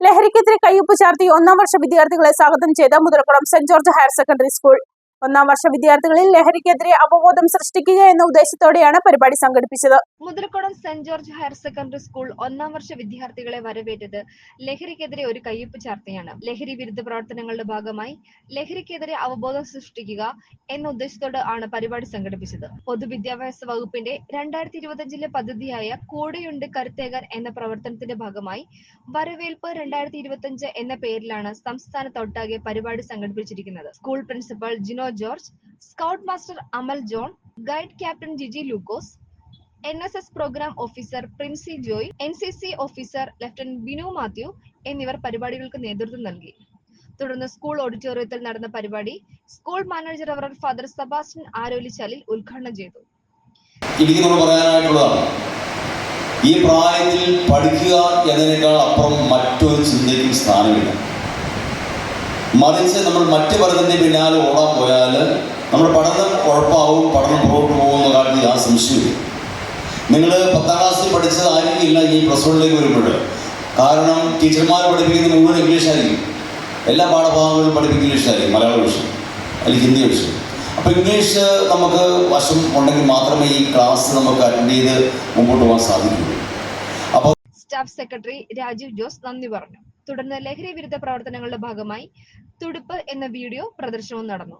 ലഹരിക്കെതിരെ കയ്യൊപ്പ് ചാർത്തി ഒന്നാം വർഷ വിദ്യാർത്ഥികളെ സ്വാഗതം ചെയ്ത Muthalakulam saint George higher secondary school. ഒന്നാം വർഷ വിദ്യാർത്ഥികളിൽ ലഹരിക്കെതിരെ അവബോധം സൃഷ്ടിക്കുക എന്ന ഉദ്ദേശത്തോടെയാണ് പരിപാടി സംഘടിപ്പിച്ചത്. Muthalakulam saint George higher secondary school ഒന്നാം വർഷ വിദ്യാർത്ഥികളെ വരവേറ്റത് ലഹരിക്കെതിരെ ഒരു കയ്യൊപ്പ് ചാർത്തയാണ്. ലഹരി വിരുദ്ധ പ്രവർത്തനങ്ങളുടെ ഭാഗമായി ലഹരിക്കെതിരെ അവബോധം സൃഷ്ടിക്കുക എന്ന ഉദ്ദേശത്തോടെ ആണ് പരിപാടി സംഘടിപ്പിച്ചത്. പൊതുവിദ്യാഭ്യാസ വകുപ്പിന്റെ രണ്ടായിരത്തി ഇരുപത്തിയഞ്ചിലെ പദ്ധതിയായ കൂടെയുണ്ട് കരുത്തേകാൻ എന്ന പ്രവർത്തനത്തിന്റെ ഭാഗമായി വരവേൽപ്പ് രണ്ടായിരത്തി ഇരുപത്തിയഞ്ച് എന്ന പേരിലാണ് സംസ്ഥാനത്തൊട്ടാകെ പരിപാടി സംഘടിപ്പിച്ചിരിക്കുന്നത്. School principal Jino George scout master Amal John guide captain Jiji Lukose N S S program officer Princy Joy N C C officer lieutenant Binu Mathew എന്നിവർ പരിപാടികൾക്ക് നേതൃത്വം നൽകി. തുടർന്ന് സ്കൂൾ ഓഡിറ്റോറിയത്തിൽ നടന്ന പരിപാടി സ്കൂൾ മാനേജർ അവർ ഫാദർ സെബാസ്റ്റ്യൻ ആരോലിച്ചാലിൽ ഉദ്ഘാടനം ചെയ്തു. ഈ പ്രായത്തിൽ പഠിക്കുക എന്നതിനേക്കാൾ അപ്പുറം മറ്റൊരു ചിന്തയ്ക്കും സ്ഥാനമില്ല. മറിച്ച് നമ്മൾ മറ്റു പഠനത്തിന് പിന്നാലെ ഓടാൻ പോയാൽ നമ്മൾ പഠനം ഉഴപ്പാവും പഠനം പുറകോട്ട് പോകുന്ന കാര്യത്തിൽ ആ സംശയമില്ല നിങ്ങൾ പത്താം ക്ലാസ്സിൽ പഠിച്ചത് ആയിരിക്കില്ല ഈ പ്ലസ് വണ്ണിലേക്ക് വരുമ്പോൾ കാരണം ടീച്ചർമാർ പഠിപ്പിക്കുന്നത് മുഴുവൻ ഇംഗ്ലീഷായിരിക്കും എല്ലാ പാഠഭാഗങ്ങളും പഠിപ്പിക്കുന്ന ഇംഗ്ലീഷായിരിക്കും മലയാള വിഷയം അല്ലെങ്കിൽ ഹിന്ദി വിഷയം അപ്പോൾ ഇംഗ്ലീഷ് നമുക്ക് വശം ഉണ്ടെങ്കിൽ മാത്രമേ ഈ ക്ലാസ് നമുക്ക് അറ്റൻഡ് ചെയ്ത് മുമ്പോട്ട് പോകാൻ സാധിക്കുകയുള്ളൂ അപ്പോൾ സ്റ്റാഫ് സെക്രട്ടറി രാജീവ് ജോസ് നന്ദി പറഞ്ഞു. തുടർന്ന് ലഹരി വിരുദ്ധ പ്രവർത്തനങ്ങളുടെ ഭാഗമായി തുടുപ്പ് എന്ന വീഡിയോ പ്രദർശനവും നടന്നു.